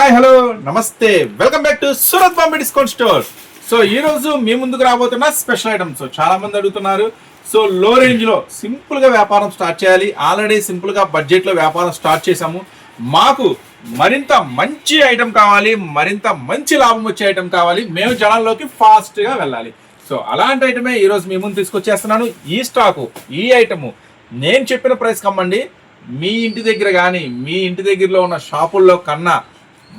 Hi hello namaste welcome back to Surat Bombay discount store so ఈ రోజు మీ ముందుకు రాబోతున్న స్పెషల్ ఐటమ్స్ చాలా మంది అడుగుతున్నారు. సో లో రేంజ్లో సింపుల్గా వ్యాపారం స్టార్ట్ చేయాలి. ఆల్రెడీ సింపుల్గా బడ్జెట్లో వ్యాపారం స్టార్ట్ చేసాము మాకు మరింత మంచి ఐటమ్ కావాలి. మరింత మంచి లాభం వచ్చే ఐటమ్ కావాలి. మేము జనాల్లోకి ఫాస్ట్గా వెళ్ళాలి. సో అలాంటి ఐటమే ఈ రోజు మీ ముందు తీసుకొచ్చేస్తున్నాను. ఈ స్టాకు ఈ ఐటము నేను చెప్పిన ప్రైస్ కమ్మండి. మీ ఇంటి దగ్గర కానీ మీ ఇంటి దగ్గరలో ఉన్న షాపుల్లో కన్నా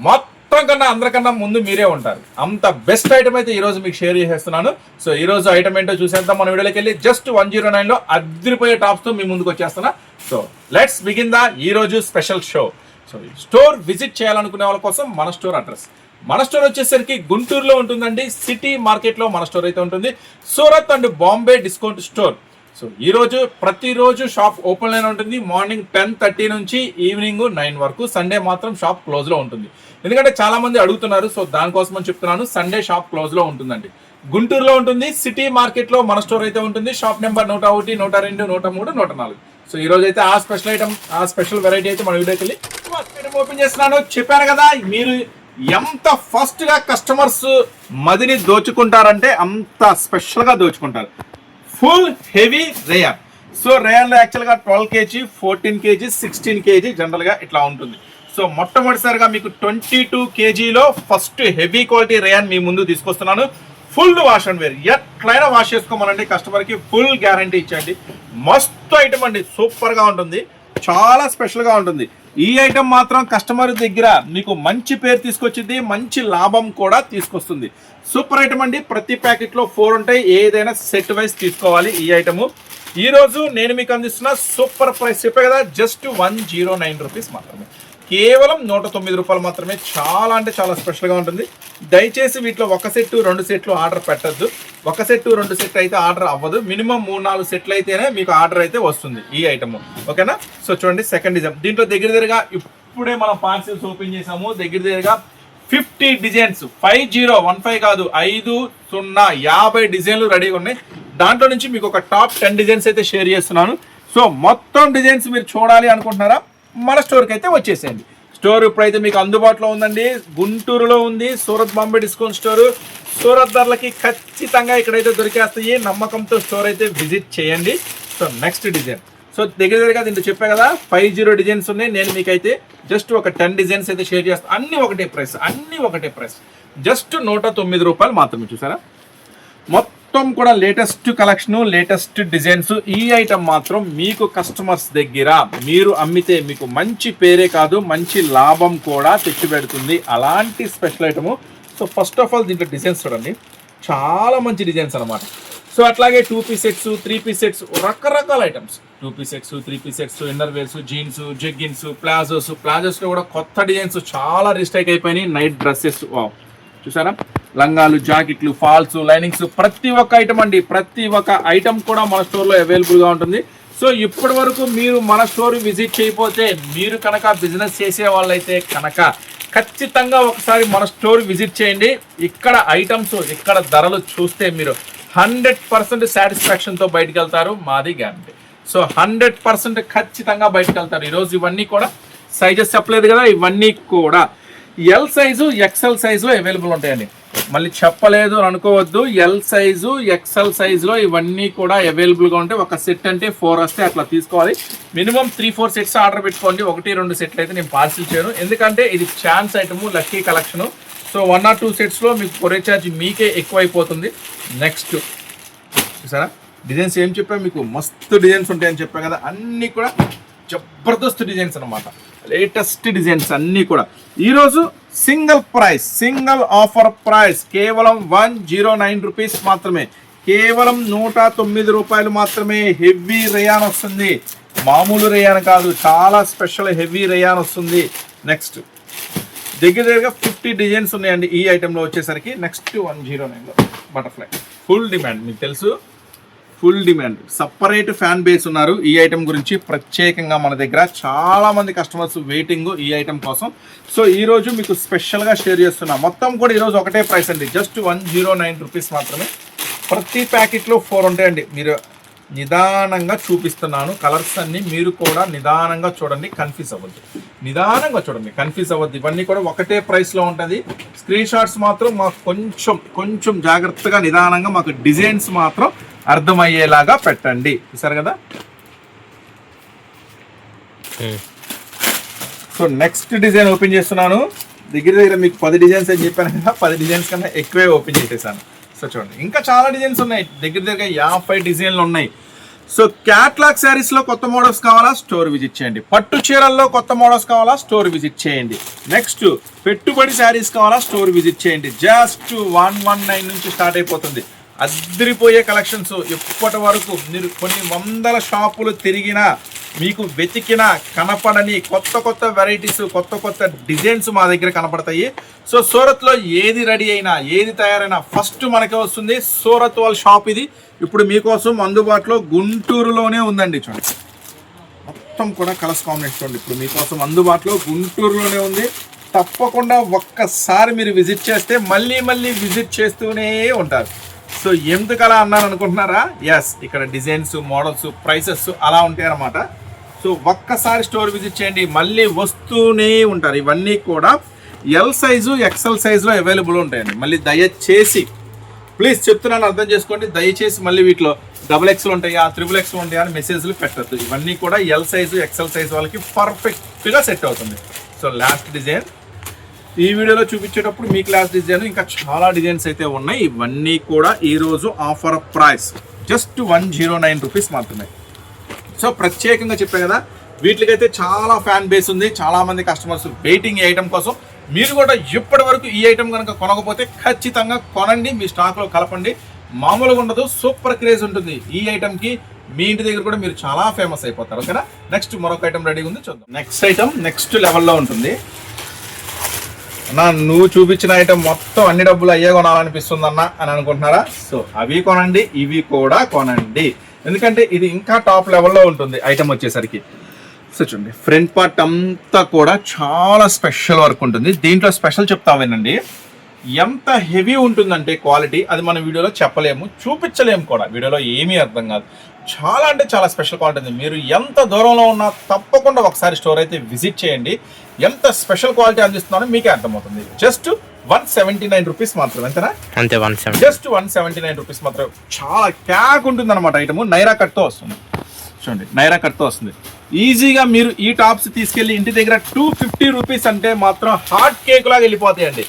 మొత్తం కన్నా అందరికన్నా ముందు మీరే ఉంటారు. అంత బెస్ట్ ఐటమ్ అయితే ఈరోజు మీకు షేర్ చేసేస్తున్నాను. సో ఈ రోజు ఐటమ్ ఏంటో చూసేద్దాం. మన వీడియోకి వెళ్ళి జస్ట్ వన్ జీరో నైన్లో అదిరిపోయే టాప్స్ మీ ముందుకు వచ్చేస్తున్నా. సో లెట్స్ బిగిన్ ద ఈరోజు special show so store visit చేయాలనుకునే వాళ్ళ కోసం మన స్టోర్ అడ్రస్ మన స్టోర్ వచ్చేసరికి గుంటూరులో ఉంటుందండి. సిటీ మార్కెట్లో మన స్టోర్ అయితే ఉంటుంది. Surat and Bombay discount store so ఈరోజు ప్రతిరోజు షాప్ ఓపెన్లోనే ఉంటుంది. మార్నింగ్ టెన్ థర్టీ నుంచి ఈవినింగ్ నైన్ వరకు. సండే మాత్రం షాప్ క్లోజ్లో ఉంటుంది. ఎందుకంటే చాలామంది అడుగుతున్నారు. సో దానికోసం అని చెప్తున్నాను. సండే షాప్ క్లోజ్లో ఉంటుందండి. గుంటూరులో ఉంటుంది. సిటీ మార్కెట్లో మన స్టోర్ అయితే ఉంటుంది. షాప్ నెంబర్ నూట ఒకటి నూట రెండు నూట మూడు నూట నాలుగు. సో ఈ రోజు అయితే ఆ స్పెషల్ ఐటమ్ ఆ స్పెషల్ వెరైటీ అయితే మన వీడియోకి వెళ్ళి ఓపెన్ చేస్తున్నాను. చెప్పాను కదా మీరు ఎంత ఫస్ట్గా కస్టమర్స్ మదిని దోచుకుంటారంటే అంత స్పెషల్గా దోచుకుంటారు. Full heavy rayon. సో రేయర్లో యాక్చువల్గా twelve KG fourteen KG sixteen KG జనరల్గా ఇట్లా ఉంటుంది. సో మొట్టమొదటిసారిగా మీకు ట్వంటీ టూ కేజీలో ఫస్ట్ హెవీ క్వాలిటీ రేయన్ మీ ముందు తీసుకొస్తున్నాను. Full wash and wear. ఎట్లయినా వాష్ చేసుకోమనండి కస్టమర్కి ఫుల్ గ్యారంటీ ఇచ్చండి మస్తు ఐటమ్ అండి. సూపర్గా ఉంటుంది. చాలా స్పెషల్గా ఉంటుంది. ఈ ఐటమ్ మాత్రం కస్టమర్ దగ్గర మీకు మంచి పేరు తీసుకొచ్చింది మంచి లాభం కూడా తీసుకొస్తుంది. సూపర్ ఐటమ్ అండి. ప్రతి ప్యాకెట్లో ఫోర్ ఉంటాయి. ఏదైనా సెట్ వైజ్ తీసుకోవాలి ఈ ఐటము. ఈరోజు నేను మీకు అందిస్తున్న సూపర్ ప్రైస్ చెప్పే కదా just one zero nine rupees మాత్రమే. కేవలం నూట తొమ్మిది రూపాయలు మాత్రమే చాలా అంటే చాలా స్పెషల్గా ఉంటుంది. దయచేసి వీటిలో ఒక సెట్ రెండు సెట్లు ఆర్డర్ పెట్టద్దు. ఒక సెట్ రెండు సెట్ అయితే ఆర్డర్ అవ్వదు. మినిమం మూడు నాలుగు సెట్లు అయితేనే మీకు ఆర్డర్ అయితే వస్తుంది ఈ ఐటమ్. ఓకేనా? సో చూడండి సెకండ్ డిజైన్. దీంట్లో దగ్గర దగ్గరగా ఇప్పుడే మనం పార్సిల్స్ ఓపెన్ చేసాము దగ్గర దగ్గరగా fifty designs. Five zero one five కాదు ఐదు సున్నా యాభై డిజైన్లు రెడీగా ఉన్నాయి. దాంట్లో నుంచి మీకు ఒక టాప్ టెన్ డిజైన్స్ అయితే షేర్ చేస్తున్నాను. సో మొత్తం డిజైన్స్ మీరు చూడాలి అనుకుంటున్నారా? మన స్టోర్కి అయితే వచ్చేసేయండి. స్టోర్ ఇప్పుడైతే మీకు అందుబాటులో ఉందండి. గుంటూరులో ఉంది. Surat Bombay discount store. Surat ధరలకి ఖచ్చితంగా ఇక్కడైతే దొరికేస్తాయి. నమ్మకంతో స్టోర్ అయితే విజిట్ చేయండి. So next design. సో దగ్గర దగ్గరగా దీంట్లో చెప్పా కదా ఫైవ్ జీరో డిజైన్స్ ఉన్నాయి. నేను మీకైతే జస్ట్ ఒక టెన్ డిజైన్స్ అయితే షేర్ చేస్తాను అన్ని ఒకటే ప్రైస్ అన్ని ఒకటే ప్రైస్. జస్ట్ నూట తొమ్మిది రూపాయలు మాత్రమే చూసారా? మొత్తం మొత్తం కూడా లేటెస్ట్ కలెక్షన్ లేటెస్ట్ డిజైన్స్ ఈ ఐటమ్ మాత్రం మీకు కస్టమర్స్ దగ్గర మీరు అమ్మితే మీకు మంచి పేరే కాదు మంచి లాభం కూడా తెచ్చిపెడుతుంది. అలాంటి special item so first of all దీంట్లో డిజైన్స్ చూడండి. చాలా మంచి డిజైన్స్ అన్నమాట. సో అట్లాగే two piece sets three piece sets రకరకాల items two piece sets three piece sets inner wears jeans jeggings palazzos ప్లాజోస్లో కూడా కొత్త డిజైన్స్ చాలా రిస్టైక్ అయిపోయినాయి. నైట్ డ్రెస్సెస్ చూసారా? లంగాలు జాకెట్లు ఫాల్స్ లైనింగ్స్ ప్రతి ఒక్క ఐటమ్ అండి. ప్రతి ఒక్క ఐటమ్ కూడా మన స్టోర్లో అవైలబుల్గా ఉంటుంది. సో ఇప్పటి వరకు మీరు మన స్టోర్ విజిట్ చేయకపోతే మీరు కనుక బిజినెస్ చేసే వాళ్ళైతే కనుక ఖచ్చితంగా ఒకసారి మన స్టోర్ విజిట్ చేయండి. ఇక్కడ ఐటమ్స్ ఇక్కడ ధరలు చూస్తే మీరు హండ్రెడ్ పర్సెంట్ సాటిస్ఫాక్షన్తో బయటకు వెళ్తారు. మాది గ్యారంటీ సో హండ్రెడ్ పర్సెంట్ ఖచ్చితంగా బయటకు వెళ్తారు. ఈరోజు ఇవన్నీ కూడా సైజెస్ చెప్పలేదు కదా ఇవన్నీ కూడా. ఎల్ సైజు ఎక్సెల్ సైజులో అవైలబుల్ ఉంటాయండి. మళ్ళీ చెప్పలేదు అని అనుకోవద్దు. ఎల్ సైజు ఎక్సెల్ సైజులో ఇవన్నీ కూడా అవైలబుల్గా ఉంటాయి ఒక సెట్ అంటే ఫోర్ వస్తే అట్లా తీసుకోవాలి. Minimum three four sets order పెట్టుకోండి. ఒకటి రెండు సెట్లు అయితే నేను పార్సిల్ చేయను. ఎందుకంటే ఇది chance item lucky collection so one or two సెట్స్లో మీకు కొరే ఛార్జ్ మీకే ఎక్కువైపోతుంది. నెక్స్ట్ సరే డిజైన్స్ ఏం చెప్పా మీకు? మస్తు డిజైన్స్ ఉంటాయని చెప్పా కదా. అన్నీ కూడా జబర్దస్త్ డిజైన్స్ అన్నమాట. లేటెస్ట్ డిజైన్స్ అన్నీ కూడా. ఈరోజు single price single offer price కేవలం వన్ జీరో నైన్ రూపీస్ మాత్రమే. కేవలం నూట తొమ్మిది రూపాయలు మాత్రమే హెవీ రేయాన్ వస్తుంది. మామూలు రేయాన్ కాదు చాలా స్పెషల్ హెవీ రేయాన్ వస్తుంది. నెక్స్ట్ దగ్గర దగ్గరగా ఫిఫ్టీ డిజైన్స్ ఉన్నాయండి ఈ ఐటెంలో వచ్చేసరికి. నెక్స్ట్ వన్ జీరో నైన్లో బటర్ఫ్లై. ఫుల్ డిమాండ్ మీకు తెలుసు? Full demand. Separate fan base ఉన్నారు. ఈ ఐటెం గురించి ప్రత్యేకంగా మన దగ్గర చాలా మంది కస్టమర్స్ వెయిటింగ్ ఈ ఐటెం కోసం. సో ఈరోజు మీకు స్పెషల్గా షేర్ చేస్తున్నా. మొత్తం కూడా ఈరోజు ఒకటే ప్రైస్ అండి. Just one zero nine rupees మాత్రమే. ప్రతి ప్యాకెట్లో ఫోర్ ఉంటాయండి. మీరు నిదానంగా చూపిస్తున్నాను. కలర్స్ అన్ని మీరు కూడా నిదానంగా చూడండి. కన్ఫ్యూజ్ అవ్వద్దు. నిదానంగా చూడండి. కన్ఫ్యూజ్ అవ్వద్దు. ఇవన్నీ కూడా ఒకటే ప్రైస్లో ఉంటుంది. స్క్రీన్ షాట్స్ మాత్రం మాకు కొంచెం కొంచెం జాగ్రత్తగా నిదానంగా మాకు డిజైన్స్ మాత్రం అర్థమయ్యేలాగా పెట్టండి. చూసారు కదా? సో నెక్స్ట్ డిజైన్ ఓపెన్ చేస్తున్నాను. దగ్గర దగ్గర మీకు పది డిజైన్స్ అని చెప్పాను కదా పది డిజైన్స్ కన్నా ఎక్కువే ఓపెన్ చేసేసాను. సో చూడండి. ఇంకా చాలా డిజైన్స్ ఉన్నాయి. దగ్గర దగ్గర యాభై డిజైన్లు ఉన్నాయి. సో క్యాట్లాగ్ శారీస్లో కొత్త మోడల్స్ కావాలా? స్టోర్ విజిట్ చేయండి. పట్టు చీరల్లో కొత్త మోడల్స్ కావాలా? స్టోర్ విజిట్ చేయండి. నెక్స్ట్ పెట్టుబడి శారీస్ కావాలా? స్టోర్ విజిట్ చేయండి. జస్ట్ వన్ వన్ నైన్ నుంచి స్టార్ట్ అయిపోతుంది. అద్దరిపోయే కలెక్షన్స్. ఇప్పటి వరకు మీరు కొన్ని వందల షాపులు తిరిగినా మీకు వెతికిన కనపడని కొత్త కొత్త వెరైటీస్ కొత్త కొత్త డిజైన్స్ మా దగ్గర కనపడతాయి. సో సూరత్లో ఏది రెడీ అయినా ఏది తయారైనా ఫస్ట్ మనకే వస్తుంది. సూరత్ వాళ్ళ షాప్ ఇది. ఇప్పుడు మీకోసం అందుబాటులో గుంటూరులోనే ఉందండి చూడండి. మొత్తం కూడా కలర్స్ కాంబినేషన్ చూడండి. ఇప్పుడు మీకోసం అందుబాటులో గుంటూరులోనే ఉంది. తప్పకుండా ఒక్కసారి మీరు విజిట్ చేస్తే మళ్ళీ మళ్ళీ విజిట్ చేస్తూనే ఉంటారు. సో ఎందుకు అలా అన్నాను అనుకుంటున్నారా? ఎస్ ఇక్కడ డిజైన్స్ మోడల్స్ ప్రైసెస్ అలా ఉంటాయి అన్నమాట సో ఒక్కసారి స్టోర్ విజిట్ చేయండి. మళ్ళీ వస్తూనే ఉంటారు. ఇవన్నీ కూడా ఎల్ సైజు ఎక్సెల్ సైజులో అవైలబుల్ ఉంటాయండి. మళ్ళీ దయచేసి ప్లీజ్ చెప్తున్నాను అర్థం చేసుకోండి. దయచేసి మళ్ళీ వీటిలో డబుల్ ఎక్స్లు ఉంటాయా త్రిబుల్ ఎక్స్లు ఉంటాయా అని మెసేజ్లు పెట్టద్దు. ఇవన్నీ కూడా ఎల్ సైజు ఎక్సెల్ సైజు వాళ్ళకి పర్ఫెక్ట్గా సెట్ అవుతుంది. సో లాస్ట్ డిజైన్ ఈ వీడియోలో చూపించేటప్పుడు మీ క్లాస్ డిజైన్ ఇంకా చాలా డిజైన్స్ అయితే ఉన్నాయి. ఇవన్నీ కూడా ఈరోజు offer price just one zero nine rupees మాత్రమే. సో ప్రత్యేకంగా చెప్పే కదా వీటికైతే చాలా ఫ్యాన్ బేస్ ఉంది. చాలా మంది కస్టమర్స్ వెయిటింగ్ ఈ ఐటమ్ కోసం. మీరు కూడా ఇప్పటి వరకు ఈ ఐటమ్ కనుక కొనకపోతే ఖచ్చితంగా కొనండి. మీ స్టాక్లో కలపండి. మామూలుగా ఉండదు సూపర్ క్రేజ్ ఉంటుంది. ఈ ఐటమ్కి మీ ఇంటి దగ్గర కూడా మీరు చాలా ఫేమస్ అయిపోతారు. ఓకేనా? నెక్స్ట్ మరొక ఐటమ్ రెడీగా ఉంది చూద్దాం. నెక్స్ట్ ఐటమ్ నెక్స్ట్ లెవెల్లో ఉంటుంది. అన్నా నువ్వు చూపించిన ఐటమ్ మొత్తం అన్ని డబ్బులు అయ్యే కొనాలనిపిస్తుంది అన్న అని అనుకుంటున్నారా? సో అవి కొనండి ఇవి కూడా కొనండి. ఎందుకంటే ఇది ఇంకా టాప్ లెవెల్లో ఉంటుంది ఐటమ్ వచ్చేసరికి. సో చూడండి ఫ్రంట్ పార్ట్ అంతా కూడా చాలా స్పెషల్ వర్క్ ఉంటుంది. దీంట్లో స్పెషల్ చెప్తా వినండి. ఎంత హెవీ ఉంటుందంటే క్వాలిటీ అది మన వీడియోలో చెప్పలేము చూపించలేము కూడా. వీడియోలో ఏమీ అర్థం కాదు. చాలా అంటే చాలా స్పెషల్ క్వాలిటీ ఉంది. మీరు ఎంత దూరంలో ఉన్నా తప్పకుండా ఒకసారి స్టోర్ అయితే విజిట్ చేయండి. ఎంత స్పెషల్ క్వాలిటీ అందిస్తున్నారో మీకే అర్థమవుతుంది. Just one seventy nine rupees మాత్రం ఎంతనా అంతే one just one seventy nine rupees మాత్రం చాలా క్యాక్ ఉంటుంది అనమాట ఐటమ్ నైరా కట్తో వస్తుంది. చూడండి నైరా కట్తో వస్తుంది. ఈజీగా మీరు ఈ టాప్స్ తీసుకెళ్ళి ఇంటి దగ్గర టూ ఫిఫ్టీ రూపీస్ అంటే మాత్రం హాట్ కేక్ లాగా వెళ్ళిపోతాయండి.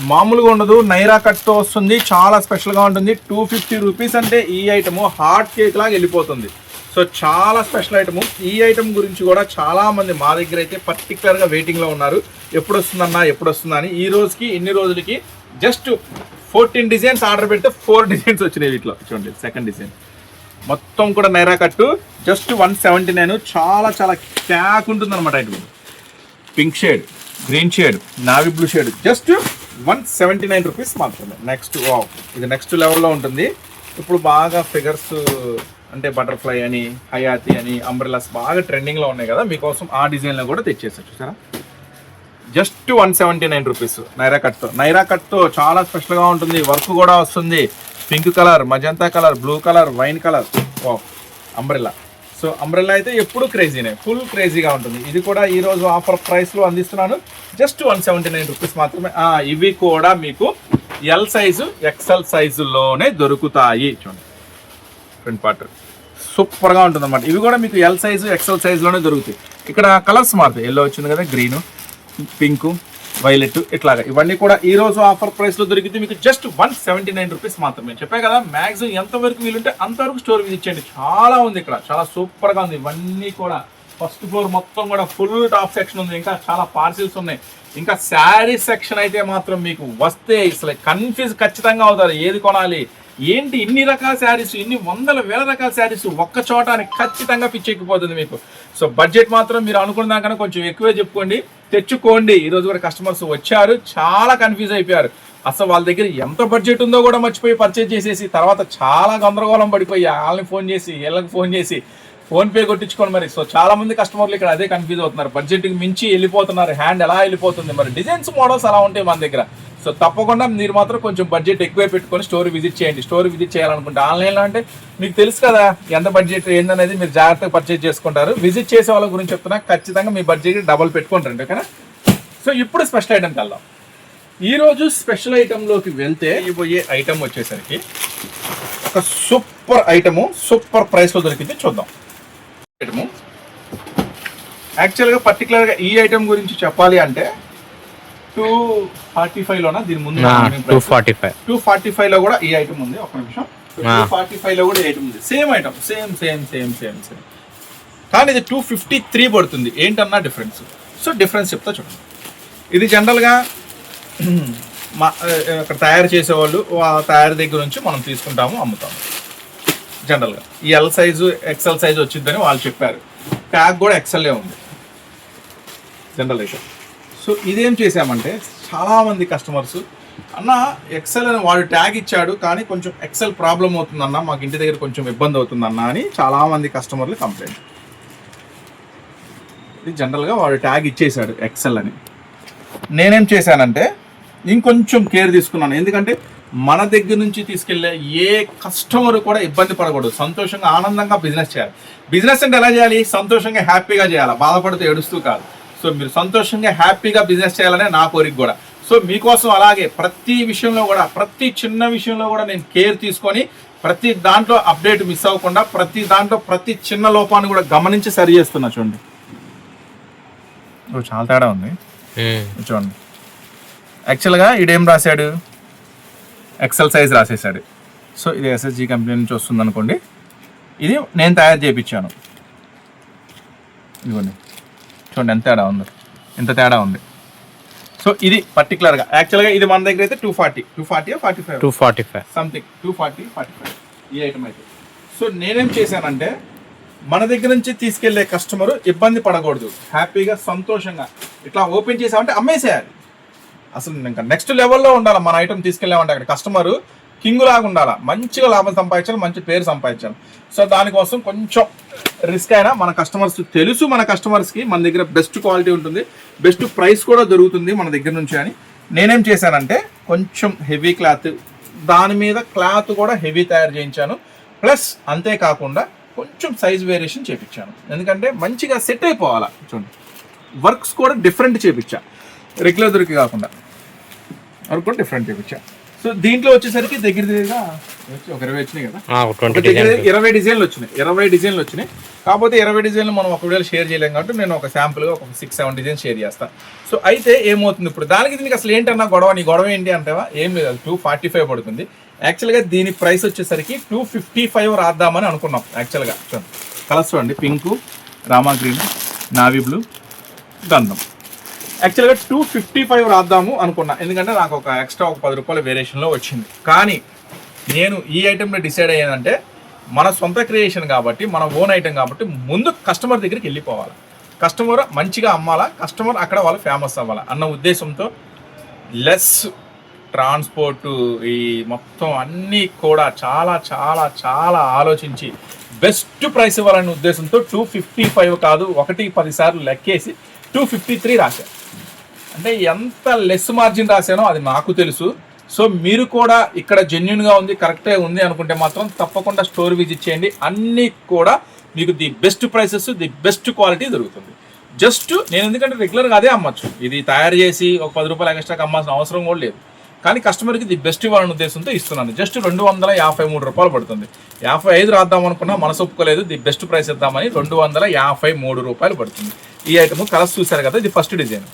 మామూలుగా ఉండదు. నైరా కట్తో వస్తుంది. చాలా స్పెషల్గా ఉంటుంది. టూ ఫిఫ్టీ రూపీస్ అంటే ఈ ఐటమ్ హాట్ కేక్ లాగా వెళ్ళిపోతుంది. సో చాలా స్పెషల్ ఐటమ్. ఈ ఐటమ్ గురించి కూడా చాలామంది మా దగ్గర అయితే పర్టికులర్గా వెయిటింగ్లో ఉన్నారు. ఎప్పుడు వస్తుందన్నా ఎప్పుడు వస్తుందా అని. ఈ రోజుకి ఇన్ని రోజులకి జస్ట్ ఫోర్టీన్ డిజైన్స్ ఆర్డర్ పెడితే ఫోర్ డిజైన్స్ వచ్చినాయి వీటిలో. చూడండి సెకండ్ డిజైన్. మొత్తం కూడా Naira cut. Just one seventy nine. చాలా చాలా క్యాక్ ఉంటుంది అనమాట item. Pink shade. Green shade navy blue shade just one seventy nine rupees మాత్రమే. నెక్స్ట్ వావ్ ఇది నెక్స్ట్ లెవెల్లో ఉంటుంది. ఇప్పుడు బాగా ఫిగర్స్ అంటే బటర్ఫ్లై అని హయాతి అని అంబ్రెలాస్ బాగా ట్రెండింగ్లో ఉన్నాయి కదా మీకోసం ఆ డిజైన్లో కూడా తెచ్చేసారు చూసారా? Just one seventy nine rupees Naira కట్తో Naira కట్తో చాలా స్పెషల్గా ఉంటుంది వర్క్ కూడా వస్తుంది. Pink colour magenta colour blue colour wine colour oh umbrella so umbrella అయితే ఎప్పుడు క్రేజీనే ఫుల్ క్రేజీగా ఉంటుంది. ఇది కూడా ఈరోజు ఆఫర్ ప్రైస్లో అందిస్తున్నాను. Just one seventy nine rupees మాత్రమే ఇవి కూడా మీకు ఎల్ సైజు ఎక్సెల్ సైజులోనే దొరుకుతాయి. చూడండి. ఫ్రంట్ పార్ట్ సూపర్గా ఉంటుంది అనమాట ఇవి కూడా మీకు ఎల్ సైజు ఎక్సెల్ సైజులోనే దొరుకుతాయి. ఇక్కడ కలర్స్ మారుతాయి. ఎల్లో వచ్చింది కదా గ్రీను పింకు వైలెట్ ఇట్లాగా. ఇవన్నీ కూడా ఈ రోజు ఆఫర్ ప్రైస్లో దొరికితే మీకు just one seventy nine rupees మాత్రమే. చెప్పే కదా మాక్సిమం ఎంతవరకు వీలుంటే అంతవరకు స్టోర్ విజిట్ చేయండి. చాలా ఉంది ఇక్కడ చాలా సూపర్గా ఉంది. ఇవన్నీ కూడా ఫస్ట్ ఫ్లోర్ మొత్తం కూడా ఫుల్ టాప్ సెక్షన్ ఉంది. ఇంకా చాలా పార్సిల్స్ ఉన్నాయి. ఇంకా శారీ సెక్షన్ అయితే మాత్రం మీకు వస్తే అసలు కన్ఫ్యూజ్ ఖచ్చితంగా అవుతారు. ఏది కొనాలి? ఏంటి ఇన్ని రకాల శారీస్? ఇన్ని వందల వేల రకాల శారీస్? ఒక్క చోట అని ఖచ్చితంగా పిచ్చెక్కిపోతుంది మీకు. సో బడ్జెట్ మాత్రం మీరు అనుకున్న దానికన్నా కొంచెం ఎక్కువే చెప్పుకోండి. తెచ్చుకోండి. ఈరోజు కూడా కస్టమర్స్ వచ్చారు. చాలా కన్ఫ్యూజ్ అయిపోయారు. అసలు వాళ్ళ దగ్గర ఎంత బడ్జెట్ ఉందో కూడా మర్చిపోయి పర్చేజ్ చేసేసి తర్వాత చాలా గందరగోళం పడిపోయి వాళ్ళని ఫోన్ చేసి వీళ్ళకి ఫోన్ చేసి ఫోన్ పే కొట్టించుకోండి మరి. సో చాలా మంది కస్టమర్లు ఇక్కడ అదే కన్ఫ్యూజ్ అవుతున్నారు. బడ్జెట్కి మించి వెళ్ళిపోతున్నారు. హ్యాండ్ ఎలా వెళ్ళిపోతుంది? మరి డిజైన్స్ మోడల్స్ అలా ఉంటాయి మన దగ్గర. సో తప్పకుండా మీరు మాత్రం కొంచెం బడ్జెట్ ఎక్కువే పెట్టుకొని స్టోర్ విజిట్ చేయండి. స్టోర్ విజిట్ చేయాలనుకుంటే ఆన్లైన్లో అంటే మీకు తెలుసు కదా ఎంత బడ్జెట్ ఏందనేది మీరు జాగ్రత్తగా పర్చేజ్ చేసుకుంటారు. విజిట్ చేసే వాళ్ళ గురించి చెప్తున్నా ఖచ్చితంగా మీ బడ్జెట్ డబల్ పెట్టుకుంటారండి ఓకేనా? సో ఇప్పుడు స్పెషల్ ఐటమ్కి వెళ్దాం ఈరోజు స్పెషల్ ఐటెంలోకి వెళ్తే ఇవ్వబోయే ఐటమ్ వచ్చేసరికి ఒక సూపర్ ఐటము సూపర్ ప్రైస్లో దొరికింది చూద్దాం. ఐటము యాక్చువల్గా పర్టికులర్గా ఈ ఐటమ్ గురించి చెప్పాలి అంటే టూ ఫార్టీ ఫైవ్లోనా దీని ముందు two forty five. Two forty ఫైవ్లో కూడా ఈ ఐటమ్ ఉంది. ఒక నిమిషం. టూ. ఫార్టీ ఫైవ్లో కూడా ఈ ఐటమ్ ఉంది. Same item same same same same same కానీ ఇది టూ ఫిఫ్టీ త్రీ పడుతుంది. ఏంటన్నా డిఫరెన్స్ సో డిఫరెన్స్ చెప్తా చూడండి. ఇది జనరల్గా మా అక్కడ తయారు చేసేవాళ్ళు ఆ తయారు దగ్గర నుంచి మనం తీసుకుంటాము అమ్ముతాము. జనరల్గా ఈ ఎల్ సైజు ఎక్సెల్ సైజు వచ్చిందని వాళ్ళు చెప్పారు. ప్యాక్ కూడా ఎక్సెల్లే ఉంది. జనరల్ అయితే సో ఇదేం చేసామంటే చాలామంది కస్టమర్స్ అన్న ఎక్సెల్ అని వాడు ట్యాగ్ ఇచ్చాడు కానీ కొంచెం ఎక్సెల్ ప్రాబ్లం అవుతుందన్న మాకు ఇంటి దగ్గర కొంచెం ఇబ్బంది అవుతుందన్న అని చాలామంది కస్టమర్లు కంప్లైంట్ ఇది జనరల్గా వాడు ట్యాగ్ ఇచ్చేసాడు ఎక్సెల్ అని. నేనేం చేశానంటే ఇంకొంచెం కేర్ తీసుకున్నాను. ఎందుకంటే మన దగ్గర నుంచి తీసుకెళ్ళే ఏ కస్టమర్ కూడా ఇబ్బంది పడకూడదు. సంతోషంగా ఆనందంగా బిజినెస్ చేయాలి. బిజినెస్ అంటే ఎలా చేయాలి? సంతోషంగా హ్యాపీగా చేయాలి? బాధపడుతూ ఏడుస్తూ కాదు. సో మీరు సంతోషంగా హ్యాపీగా బిజినెస్ చేయాలనే నా కోరిక కూడా. సో మీకోసం అలాగే ప్రతి విషయంలో కూడా ప్రతి చిన్న విషయంలో కూడా నేను కేర్ తీసుకొని ప్రతి దాంట్లో అప్డేట్ మిస్ అవ్వకుండా ప్రతి దాంట్లో ప్రతి చిన్న లోపాన్ని కూడా గమనించి సరి చేస్తున్నా చూడండి. చాలా తేడా ఉంది. చూడండి. యాక్చువల్గా ఈడేం రాశాడు? ఎక్సెల్ సైజ్ రాసేసాడు సో ఇది ఎస్ఎస్జి కంపెనీ నుంచి వస్తుంది అనుకోండి ఇది నేను తయారు చేయించాను ఇదిగోండి. చూడండి ఎంత తేడా ఉంది. ఎంత తేడా ఉంది. సో ఇది పర్టికులర్గా యాక్చువల్గా ఇది మన దగ్గర అయితే two forty two forty forty five two forty five something two forty forty five ఈ ఐటమ్ అయితే. సో నేనేం చేశానంటే మన దగ్గర నుంచి తీసుకెళ్ళే కస్టమర్ ఇబ్బంది పడకూడదు. హ్యాపీగా సంతోషంగా. ఇట్లా ఓపెన్ చేసామంటే అమ్మేసేయాలి. అసలు ఇంకా నెక్స్ట్ లెవెల్లో ఉండాలి. మన ఐటమ్ తీసుకెళ్ళామంటే అక్కడ కస్టమర్ కింగ్ లాగా ఉండాలా? మంచిగా లాభం సంపాదించాలి మంచి పేరు సంపాదించాలి. సో దానికోసం కొంచెం రిస్క్ అయినా మన కస్టమర్స్ తెలుసు మన కస్టమర్స్కి మన దగ్గర బెస్ట్ క్వాలిటీ ఉంటుంది. బెస్ట్ ప్రైస్ కూడా దొరుకుతుంది మన దగ్గర నుంచి అని నేనేం చేశానంటే కొంచెం హెవీ క్లాత్ దాని మీద క్లాత్ కూడా హెవీ తయారు చేయించాను. ప్లస్ అంతేకాకుండా కొంచెం సైజ్ వేరియేషన్ చేయించాను ఎందుకంటే మంచిగా సెట్ అయిపోవాలా? చూడండి. వర్క్స్ కూడా డిఫరెంట్ చేపించా. రెగ్యులర్ దొరికి కాకుండా. వర్క్ కూడా డిఫరెంట్ చేపించా. సో దీంట్లో వచ్చేసరికి దగ్గర దగ్గరగా వచ్చి ఒక ఇరవై వచ్చినాయి కదా. ఇరవై డిజైన్లు వచ్చినాయి. ఇరవై డిజైన్లు వచ్చినాయి. కాకపోతే ఇరవై డిజైన్లు మనం ఒక వీడియోలో షేర్ చేయలేం కాబట్టి నేను ఒక శాంపుల్గా ఒక సిక్స్ సెవెన్ డిజైన్ షేర్ చేస్తాను సో అయితే ఏమవుతుంది ఇప్పుడు? దానికి దీనికి అసలు ఏంటన్నా గొడవ? నీ గొడవ ఏంటి అంటేవా? ఏం లేదు టూ ఫార్టీ ఫైవ్ పడుతుంది. యాక్చువల్గా దీని ప్రైస్ వచ్చేసరికి టూ ఫిఫ్టీ ఫైవ్ రాద్దామని అనుకున్నాం యాక్చువల్గా కలర్స్ చూడండి. Pink Rama green navy blue గంధం యాక్చువల్గా టూ ఫిఫ్టీ ఫైవ్ రాద్దాము అనుకున్నా. ఎందుకంటే నాకు ఒక ఎక్స్ట్రా ఒక పది రూపాయల వేరియేషన్లో వచ్చింది. కానీ నేను ఈ ఐటెంలో డిసైడ్ అయ్యానంటే మన సొంత క్రియేషన్ కాబట్టి మన ఓన్ ఐటెం కాబట్టి ముందు కస్టమర్ దగ్గరికి వెళ్ళిపోవాలి. కస్టమర్ మంచిగా అమ్మాలా? కస్టమర్ అక్కడ వాళ్ళు ఫేమస్ అవ్వాలా? అన్న ఉద్దేశంతో లెస్ ట్రాన్స్పోర్ట్ ఈ మొత్తం అన్నీ కూడా చాలా చాలా చాలా ఆలోచించి బెస్ట్ ప్రైస్ ఇవ్వాలనే ఉద్దేశంతో టూ ఫిఫ్టీ ఫైవ్ కాదు ఒకటి పదిసార్లు లెక్కేసి టూ ఫిఫ్టీ త్రీ రాశాను అంటే ఎంత లెస్ మార్జిన్ రాశానో అది నాకు తెలుసు. సో మీరు కూడా ఇక్కడ జెన్యున్గా ఉంది కరెక్టే ఉంది అనుకుంటే మాత్రం తప్పకుండా స్టోర్ విజిట్ చేయండి. అన్నీ కూడా మీకు the best prices the best quality దొరుకుతుంది. జస్ట్ నేను ఎందుకంటే రెగ్యులర్గా అదే అమ్మచ్చు. ఇది తయారు చేసి ఒక పది రూపాయలు ఎక్స్ట్రాకి అమ్మాల్సిన అవసరం కూడా లేదు. కానీ కస్టమర్కి ది బెస్ట్ ఇవ్వాలనే ఉద్దేశంతో ఇస్తున్నాను. జస్ట్ రెండు వందల యాభై మూడు రూపాయలు పడుతుంది. యాభై ఐదు రాద్దాం అనుకున్నా మనసు ఒప్పుకోలేదు. ది బెస్ట్ ప్రైస్ ఇద్దామని రెండు వందల యాభై మూడు రూపాయలు పడుతుంది. ఈ ఐటమ్ కలర్స్ చూశారు కదా ఇది ఫస్ట్ డిజైన్.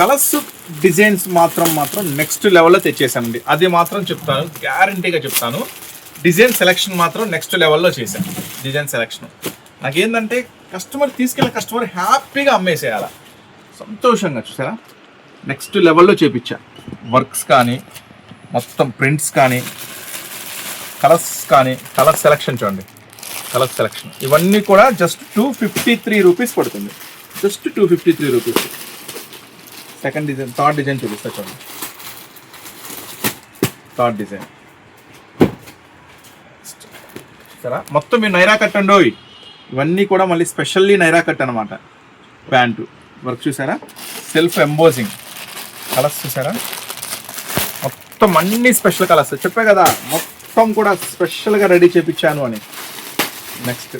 కలర్స్ డిజైన్స్ మాత్రం మాత్రం నెక్స్ట్ లెవెల్లో తెచ్చేసానండి అది మాత్రం చెప్తాను గ్యారంటీగా చెప్తాను. డిజైన్ సెలెక్షన్ మాత్రం నెక్స్ట్ లెవెల్లో చేశాను. Design selection. నాకేంటంటే కస్టమర్ తీసుకెళ్ళిన కస్టమర్ హ్యాపీగా అమ్మేసేయాల. సంతోషంగా చూసారా? నెక్స్ట్ లెవెల్లో చేపించా. వర్క్స్ కానీ మొత్తం ప్రింట్స్ కానీ కలర్స్ కానీ కలర్ సెలెక్షన్ చూడండి. Colour selection. ఇవన్నీ కూడా just two fifty three rupees పడుతుంది. Just two fifty three rupees second design third design చూపిస్తా చూడండి. థర్డ్ డిజైన్ సరే మొత్తం మీరు నైరా కట్ అండి ఇవన్నీ కూడా మళ్ళీ స్పెషల్లీ నైరా కట్ అనమాట ప్యాంటు వర్క్ చూసారా? సెల్ఫ్ ఎంబోజింగ్ కలర్స్ చూసారా? మొత్తం అన్ని స్పెషల్ కలర్స్. చెప్పా కదా మొత్తం కూడా స్పెషల్గా రెడీ చేపించాను అని. నెక్స్ట్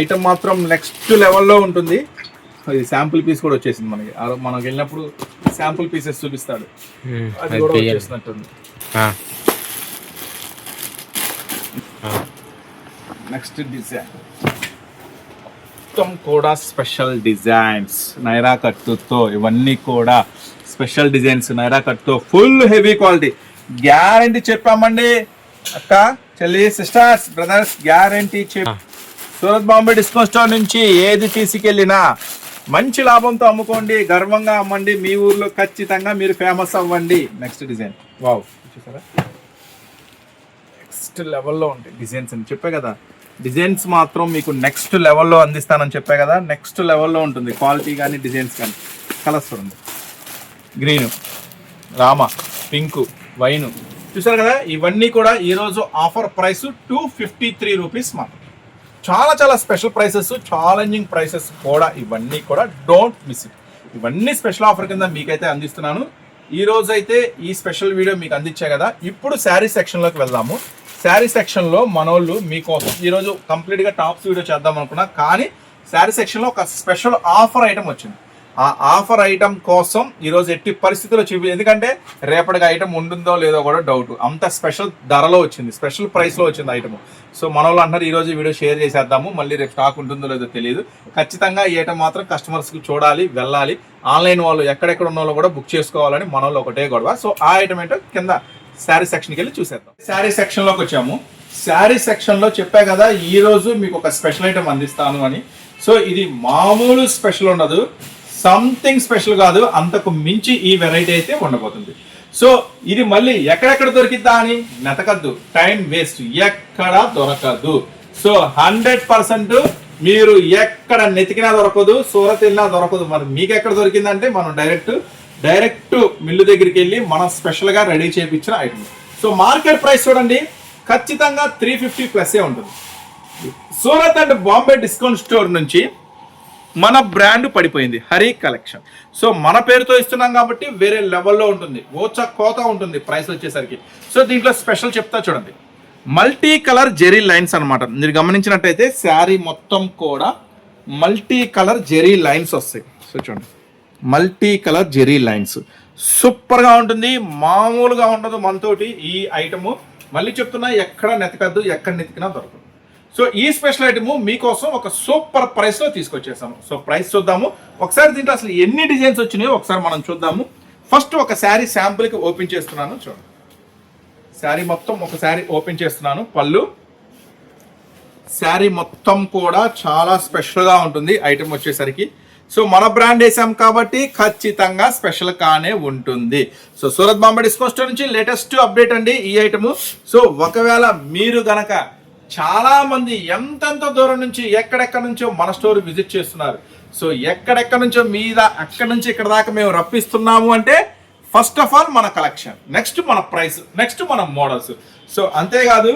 ఐటమ్ మాత్రం నెక్స్ట్ లెవెల్లో ఉంటుంది. ఇది శాంపుల్ పీస్ కూడా వచ్చేసింది మనకి. మనకి వెళ్ళినప్పుడు శాంపుల్ పీసెస్ చూపిస్తాడు. అది కూడా వచ్చేసినట్టుంది. నెక్స్ట్ డిజైన్ మొత్తం కూడా స్పెషల్ డిజైన్స్ నైరా కట్టుతో ఇవన్నీ కూడా స్పెషల్ డిజైన్స్ నైరా కట్టుతో ఫుల్ హెవీ క్వాలిటీ. గ్యారంటీ చెప్పామండి. అక్క చెల్లి సిస్టర్స్ బ్రదర్స్ గ్యారంటీ చెప్ సూరత్ బాంబే డిస్కౌంట్ స్టోర్ నుంచి ఏది తీసుకెళ్ళినా మంచి లాభంతో అమ్ముకోండి గర్వంగా అమ్మండి. మీ ఊర్లో ఖచ్చితంగా మీరు ఫేమస్ అవ్వండి. నెక్స్ట్ డిజైన్ వావ్ చూసారా? నెక్స్ట్ లెవెల్లో ఉంటాయి డిజైన్స్ అని చెప్పే కదా. డిజైన్స్ మాత్రం మీకు నెక్స్ట్ లెవెల్లో అందిస్తానని చెప్పే కదా. నెక్స్ట్ లెవెల్లో ఉంటుంది. క్వాలిటీ కానీ డిజైన్స్ కానీ. కలర్స్ చూడండి. Green Rama pink wine. చూసారు కదా ఇవన్నీ కూడా ఈరోజు offer price two fifty three rupees మాత్రం చాలా చాలా స్పెషల్ ప్రైసెస్ ఛాలెంజింగ్ ప్రైసెస్ కూడా ఇవన్నీ కూడా డోంట్ మిస్ ఇట్. ఇవన్నీ స్పెషల్ ఆఫర్ కింద మీకైతే అందిస్తున్నాను. ఈ రోజు అయితే ఈ స్పెషల్ వీడియో మీకు అందించా కదా. ఇప్పుడు శారీ సెక్షన్లోకి వెళ్దాము. శారీ సెక్షన్లో మనోళ్ళు మీకోసం ఈరోజు కంప్లీట్గా టాప్స్ వీడియో చేద్దాం అనుకున్నా కానీ శారీ సెక్షన్లో ఒక స్పెషల్ ఆఫర్ ఐటమ్ వచ్చింది. ఆ ఆఫర్ ఐటమ్ కోసం ఈరోజు ఎట్టి పరిస్థితుల్లో చూపి ఎందుకంటే రేపటికి ఐటమ్ ఉంటుందో లేదో కూడా డౌట్ అంత స్పెషల్ ధరలో వచ్చింది స్పెషల్ ప్రైస్లో వచ్చింది ఐటమ్ సో మన వాళ్ళు అంటారు ఈరోజు వీడియో షేర్ చేసేద్దాము మళ్ళీ రేపు స్టాక్ ఉంటుందో లేదో తెలియదు. ఖచ్చితంగా ఈ ఐటమ్ మాత్రం కస్టమర్స్కి చూడాలి వెళ్ళాలి. ఆన్లైన్ వాళ్ళు ఎక్కడెక్కడ ఉన్న వాళ్ళు కూడా బుక్ చేసుకోవాలని మన వాళ్ళు ఒకటే గొడవ. సో ఆ ఐటమ్ ఏంటో కింద శారీ సెక్షన్కి వెళ్ళి చూసేద్దాం. శారీ సెక్షన్లోకి వచ్చాము. శారీ సెక్షన్లో చెప్పా కదా ఈరోజు మీకు ఒక స్పెషల్ ఐటమ్ అందిస్తాను అని. సో ఇది మామూలు స్పెషల్ ఉండదు. సంథింగ్ స్పెషల్ కాదు అంతకు మించి ఈ వెరైటీ అయితే ఉండబోతుంది. సో ఇది మళ్ళీ ఎక్కడెక్కడ దొరికిద్దా అని నెతకద్దు టైం వేస్ట్ ఎక్కడ దొరకదు. సో హండ్రెడ్ పర్సెంట్ మీరు ఎక్కడ నెతికినా దొరకదు సూరత్ వెళ్ళినా దొరకదు. మరి మీకు ఎక్కడ దొరికిందంటే మనం డైరెక్ట్ డైరెక్ట్ మిల్లు దగ్గరికి వెళ్ళి మనం స్పెషల్గా రెడీ చేయించిన ఐటమ్ సో మార్కెట్ ప్రైస్ చూడండి ఖచ్చితంగా త్రీ ఫిఫ్టీ ప్లస్ ఉంటుంది. Surat and Bombay discount store నుంచి మన బ్రాండ్ పడిపోయింది హరి కలెక్షన్. సో మన పేరుతో ఇస్తున్నాం కాబట్టి వేరే లెవెల్లో ఉంటుంది ఓచ కోత ఉంటుంది ప్రైస్ వచ్చేసరికి. సో దీంట్లో స్పెషల్ చెప్తా చూడండి. మల్టీ కలర్ జెరీ లైన్స్ అనమాట మీరు గమనించినట్టయితే శారీ మొత్తం కూడా మల్టీ కలర్ జెరీ లైన్స్ వస్తాయి. సో చూడండి. Multi colour zari lines. సూపర్గా ఉంటుంది మామూలుగా ఉండదు మనతోటి ఈ ఐటము. మళ్ళీ చెప్తున్నా ఎక్కడ నెతకద్దు ఎక్కడ నెతికినా దొరకదు. సో ఈ స్పెషల్ ఐటమ్ మీకోసం ఒక సూపర్ ప్రైస్లో తీసుకొచ్చేసాము. సో ప్రైస్ చూద్దాము. ఒకసారి దీంట్లో అసలు ఎన్ని డిజైన్స్ వచ్చినాయో ఒకసారి మనం చూద్దాము. ఫస్ట్ ఒక శారీ శాంపుల్కి ఓపెన్ చేస్తున్నాను చూడండి. శారీ మొత్తం ఒక శారీ ఓపెన్ చేస్తున్నాను పళ్ళు. శారీ మొత్తం కూడా చాలా స్పెషల్గా ఉంటుంది ఐటెం వచ్చేసరికి. సో మన బ్రాండ్ వేసాం కాబట్టి ఖచ్చితంగా స్పెషల్ కానే ఉంటుంది. So Surat Bombay discount store నుంచి లేటెస్ట్ అప్డేట్ అండి ఈ ఐటమ్ సో ఒకవేళ మీరు గనక చాలా మంది ఎంతెంత దూరం నుంచి ఎక్కడెక్కడ నుంచో మన స్టోర్ విజిట్ చేస్తున్నారు. సో ఎక్కడెక్కడ నుంచో మీద అక్కడి నుంచి ఇక్కడ దాకా మేము రప్పిస్తున్నాము అంటే ఫస్ట్ ఆఫ్ ఆల్ మన కలెక్షన్ నెక్స్ట్ మన ప్రైస్ నెక్స్ట్ మన మోడల్స్ సో అంతేకాదు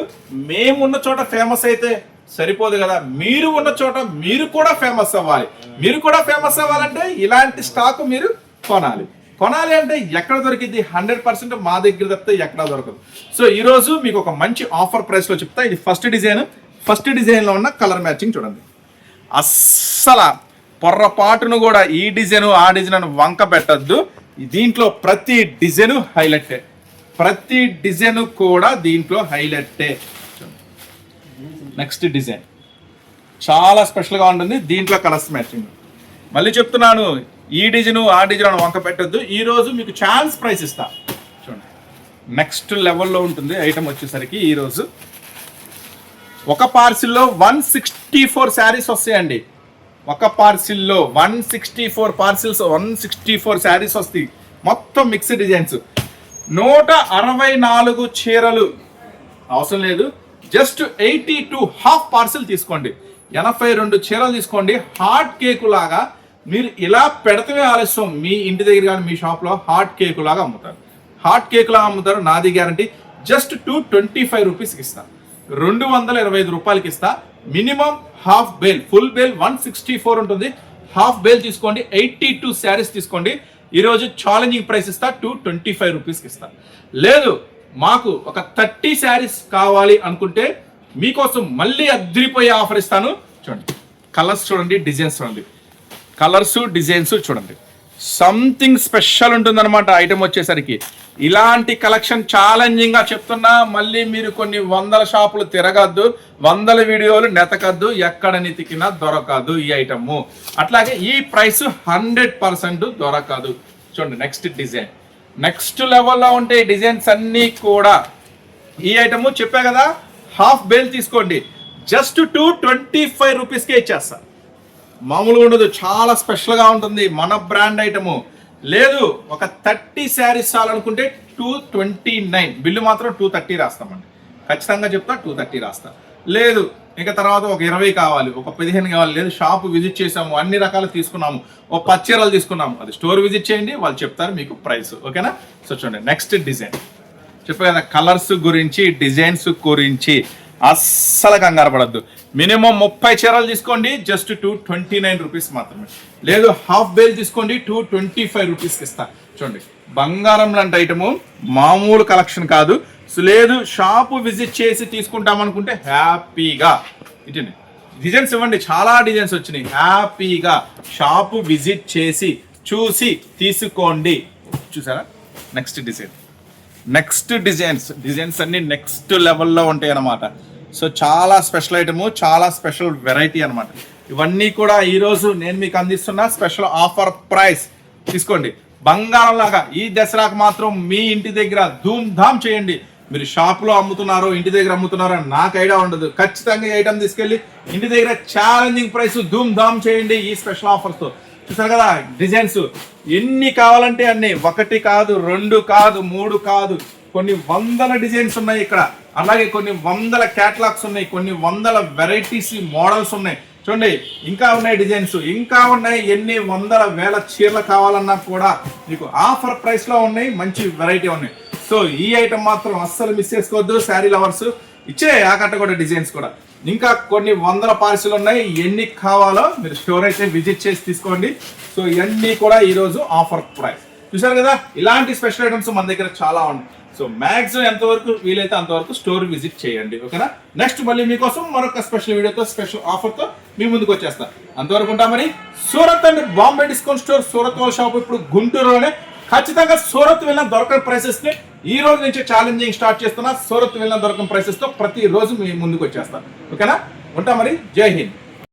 మేము ఉన్న చోట ఫేమస్ అయితే సరిపోదు కదా. మీరు ఉన్న చోట మీరు కూడా ఫేమస్ అవ్వాలి. మీరు కూడా ఫేమస్ అవ్వాలంటే ఇలాంటి స్టాక్ మీరు కొనాలి. కొనాలి అంటే ఎక్కడ దొరికింది హండ్రెడ్ పర్సెంట్ మా దగ్గర తప్పితే ఎక్కడ దొరకదు. సో ఈరోజు మీకు ఒక మంచి ఆఫర్ ప్రైస్లో చెప్తా. ఇది ఫస్ట్ డిజైన్. ఫస్ట్ డిజైన్లో ఉన్న కలర్ మ్యాచింగ్ చూడండి. అస్సలు పొర్రపాటును కూడా ఈ డిజైన్ ఆ డిజైన్ అని వంక పెట్టద్దు. దీంట్లో ప్రతి డిజైన్ హైలైటే. ప్రతి డిజైన్ కూడా దీంట్లో హైలైటే. Next design. చాలా స్పెషల్గా ఉంటుంది దీంట్లో కలర్స్ మ్యాచింగ్. మళ్ళీ చెప్తున్నాను ఈ డిజైన్ ఆ డిజైన్ వంక పెట్టద్దు. ఈ రోజు మీకు ఛాన్స్ ప్రైస్ ఇస్తా. చూడండి. నెక్స్ట్ లెవెల్లో ఉంటుంది ఐటమ్ వచ్చేసరికి ఈ రోజు. ఒక పార్సిల్లో వన్ సిక్స్టీ ఫోర్ శారీస్ వస్తాయండి. ఒక పార్సిల్లో one sixty four parcels one sixty four saris వస్తాయి. మొత్తం మిక్స్డ్ డిజైన్స్. నూట అరవై నాలుగు చీరలు. అవసరం లేదు. Just eighty two half parcel తీసుకోండి. ఎనభై రెండు చీరలు తీసుకోండి. హాట్ కేకు లాగా మీరు ఇలా పెడతమే ఆలస్యం మీ ఇంటి దగ్గర కానీ మీ షాప్లో హాట్ కేకు లాగా అమ్ముతారు. హాట్ కేక్ లాగా అమ్ముతారు నాది guarantee just two twenty five రూపీస్కి ఇస్తా. రెండు వందల ఇరవై ఐదు రూపాయలకి ఇస్తా. Minimum half bale full bale one sixty four ఉంటుంది. హాఫ్ బేల్ తీసుకోండి ఎయిటీ టూ శారీస్ తీసుకోండి. ఈరోజు ఛాలెంజింగ్ ప్రైస్ ఇస్తా టూ ట్వంటీ ఫైవ్ రూపీస్కి ఇస్తా. లేదు మాకు ఒక థర్టీ శారీస్ కావాలి అనుకుంటే మీకోసం మళ్ళీ అద్దరిపోయే ఆఫర్ ఇస్తాను. చూడండి కలర్స్ చూడండి డిజైన్స్ చూడండి. కలర్స్ డిజైన్స్ చూడండి. సంథింగ్ స్పెషల్ ఉంటుందన్నమాట ఐటమ్ వచ్చేసరికి. ఇలాంటి కలెక్షన్ ఛాలెంజింగ్గా చెప్తున్నా మళ్ళీ మీరు కొన్ని వందల షాపులు తిరగద్దు వందల వీడియోలు నెతకద్దు ఎక్కడ నెతికినా దొరకదు ఈ ఐటమ్. అట్లాగే ఈ ప్రైస్ హండ్రెడ్ పర్సెంట్ దొరకదు. చూడండి నెక్స్ట్ డిజైన్. నెక్స్ట్ లెవెల్లో ఉంటే డిజైన్స్ అన్నీ కూడా ఈ ఐటమ్ చెప్పా కదా హాఫ్ బేల్ తీసుకోండి. జస్ట్ టూ ట్వంటీ ఫైవ్ రూపీస్కే ఇచ్చేస్తా. మామూలుగా ఉండదు చాలా స్పెషల్గా ఉంటుంది మన బ్రాండ్ ఐటము లేదు ఒక థర్టీ శారీస్ చాలనుకుంటే టూ ట్వంటీ నైన్ బిల్లు మాత్రం టూ థర్టీ రాస్తామండి. ఖచ్చితంగా చెప్తా టూ థర్టీ రాస్తా. లేదు ఇంకా తర్వాత ఒక ఇరవై కావాలి ఒక పదిహేను కావాలి లేదు షాప్ విజిట్ చేసాము అన్ని రకాలు తీసుకున్నాము ఒక పచ్చీరలు తీసుకున్నాము. అది స్టోర్ విజిట్ చేయండి వాళ్ళు చెప్తారు మీకు ప్రైస్ ఓకేనా? సో చూడండి నెక్స్ట్ డిజైన్ చెప్పే కదా కలర్స్ గురించి డిజైన్స్ గురించి. అస్సలు కంగారు పడద్దు. మినిమం ముప్పై చీరలు తీసుకోండి just two twenty nine rupees మాత్రమే. లేదు హాఫ్ బేల్ తీసుకోండి టూ ట్వంటీ ఫైవ్ రూపీస్కి ఇస్తా. చూడండి బంగారం లాంటి ఐటము మామూలు కలెక్షన్ కాదు. సో లేదు షాపు విజిట్ చేసి తీసుకుంటాం అనుకుంటే హ్యాపీగా. ఇటండి డిజైన్స్ ఇవ్వండి చాలా డిజైన్స్ వచ్చినాయి. హ్యాపీగా షాపు విజిట్ చేసి చూసి తీసుకోండి. చూసారా? Next design. Next designs designs అన్ని నెక్స్ట్ లెవెల్లో ఉంటాయి అన్నమాట సో చాలా స్పెషల్ ఐటమ్ చాలా స్పెషల్ వెరైటీ అనమాట ఇవన్నీ కూడా ఈరోజు నేను మీకు అందిస్తున్న స్పెషల్ ఆఫర్ ప్రైస్. తీసుకోండి. బంగారం లాగా ఈ దసరాకు మాత్రం మీ ఇంటి దగ్గర ధూమ్ ధామ్ చేయండి. మీరు షాప్లో అమ్ముతున్నారో ఇంటి దగ్గర అమ్ముతున్నారో నాకు ఐడియా ఉండదు. ఖచ్చితంగా ఐటమ్ తీసుకెళ్ళి ఇంటి దగ్గర ఛాలెంజింగ్ ప్రైస్ ధూమ్ ధామ్ చేయండి ఈ స్పెషల్ ఆఫర్స్తో. చూసారు కదా? డిజైన్స్. ఎన్ని కావాలంటే అన్ని. ఒకటి కాదు రెండు కాదు మూడు కాదు. కొన్ని వందల డిజైన్స్ ఉన్నాయి ఇక్కడ. అలాగే కొన్ని వందల క్యాటలాగ్స్ ఉన్నాయి. కొన్ని వందల వెరైటీస్ మోడల్స్ ఉన్నాయి. చూడండి ఇంకా ఉన్నాయి డిజైన్స్. ఇంకా ఉన్నాయి. ఎన్ని వందల వేల చీరలు కావాలన్నా కూడా మీకు ఆఫర్ ప్రైస్లో ఉన్నాయి. మంచి వెరైటీ ఉన్నాయి. సో ఈ ఐటమ్ మాత్రం అస్సలు మిస్ చేసుకోవద్దు. శారీ లవర్స్ ఇచ్చే ఆకట్ట కూడా డిజైన్స్ కూడా. ఇంకా కొన్ని వందల పార్సిల్ ఉన్నాయి. ఎన్ని కావాలో మీరు స్టోర్ అయితే విజిట్ చేసి తీసుకోండి. సో ఇవన్నీ కూడా ఈరోజు ఆఫర్ ప్రైస్. చూసారు కదా? ఇలాంటి స్పెషల్ ఐటమ్స్ మన దగ్గర చాలా ఉన్నాయి సో మ్యాక్సిమం ఎంతవరకు వీలైతే అంతవరకు స్టోర్ విజిట్ చేయండి. ఓకేనా? నెక్స్ట్ మళ్ళీ మీకోసం మరొక స్పెషల్ వీడియోతో స్పెషల్ ఆఫర్తో మీ ముందుకు వచ్చేస్తాను అంతవరకు ఉంటామని Surat and Bombay discount store Surat వాళ్ళ షాప్ ఇప్పుడు గుంటూరులోనే. ఖచ్చితంగా సూరత్ వెళ్ళిన దొరకని ప్రైసెస్ని ఈ రోజు నుంచి ఛాలెంజింగ్ స్టార్ట్ చేస్తున్నా. సూరత్ వెళ్ళిన దొరకని ప్రైసెస్తో ప్రతి రోజు మీ ముందుకు వచ్చేస్తాను ఓకేనా? ఉంటా మరి. జై హింద్.